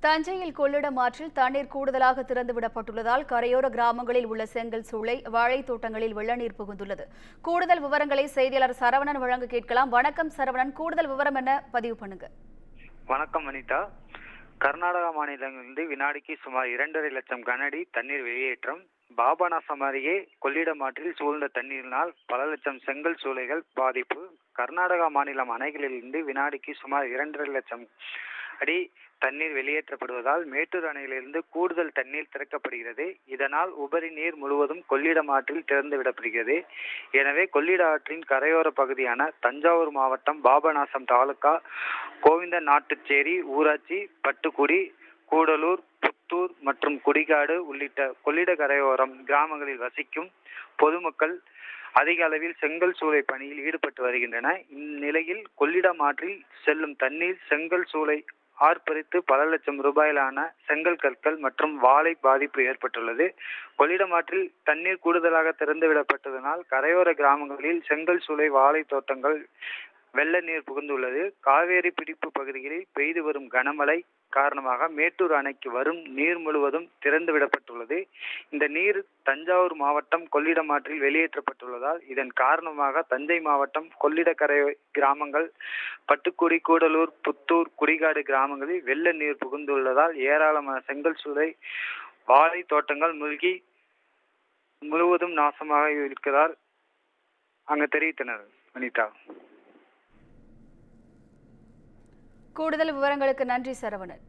தஞ்சையில் கொள்ளிடம் ஆற்றில் தண்ணீர் கூடுதலாக திறந்துவிடப்பட்டுள்ளதால் கரையோர கிராமங்களில் உள்ள செங்கல் சூளை வாழைத் தோட்டங்களில் வெள்ளநீர் புகுந்துள்ளது. கூடுதல் விவரங்களை செய்தியாளர் சரவணன் வழங்க கேட்கலாம். வணக்கம் சரவணன். கூடுதல் விவரம் என்ன? பதிவு பண்ணுங்க. வணக்கம் அனிதா கர்நாடகா மாநிலங்களிலிருந்து வினாடிக்கு சுமார் இரண்டரை லட்சம் கனஅடி தண்ணீர் வெளியேற்றம் பாபநாசம் அருகே கொள்ளிடம் ஆற்றில் சூழ்ந்த தண்ணீரினால் பல லட்சம் செங்கல் சூளைகள் பாதிப்பு. கர்நாடகா மாநிலம் அணைகளிலிருந்து வினாடிக்கு சுமார் இரண்டரை லட்சம் அடி தண்ணீர் வெளியேற்றப்படுவதால் மேட்டூர் அணையிலிருந்து கூடுதல் தண்ணீர் திறக்கப்படுகிறது. இதனால் உபரி நீர் முழுவதும் கொள்ளிடம் ஆற்றில் திறந்து விடப்படுகிறது. எனவே கொள்ளிட ஆற்றின் கரையோர பகுதியான தஞ்சாவூர் மாவட்டம் பாபநாசம் தாலுகா கோவிந்த நாட்டுச்சேரி ஊராட்சி பட்டுக்குடி கூடலூர் புத்தூர் மற்றும் குடிகாடு உள்ளிட்ட கொள்ளிட கரையோரம் கிராமங்களில் வசிக்கும் பொதுமக்கள் அதிக அளவில் செங்கல் சூளை பணியில் ஈடுபட்டு வருகின்றன இந்நிலையில் கொள்ளிடம் ஆற்றில் செல்லும் தண்ணீர் செங்கல் சூளை ஆர்ப்பரித்து பல லட்சம் ரூபாயிலான செங்கல் கற்கள் மற்றும் வாழை பாதிப்பு ஏற்பட்டுள்ளது. கொள்ளிடமாற்றில் தண்ணீர் கூடுதலாக திறந்துவிடப்பட்டதனால் கரையோர கிராமங்களில் செங்கல் சூளை வாழை தோட்டங்கள் வெள்ள நீர் புகுந்துள்ளது. காவேரி பிடிப்பு பகுதிகளில் பெய்து வரும் கனமழை காரணமாக மேட்டூர் அணைக்கு வரும் நீர் முழுவதும் திறந்து விடப்பட்டுள்ளது நீர் தஞ்சாவூர் மாவட்டம் கொள்ளிடம் ஆற்றில் வெளியேற்றப்பட்டுள்ளதால் இதன் காரணமாக தஞ்சை மாவட்டம் கொள்ளிடக்கரை கிராமங்கள் பட்டுக்குடி கூடலூர் புத்தூர் குடிகாடு கிராமங்களில் வெள்ள நீர் புகுந்துள்ளதால் ஏராளமான செங்கல் சூளை வாழை தோட்டங்கள் மூழ்கி முழுவதும் நாசமாக இருக்கிறார் அங்கு தெரிவித்தனர் அனிதா. கூடுதல் விவரங்களுக்கு நன்றி சரவணன்.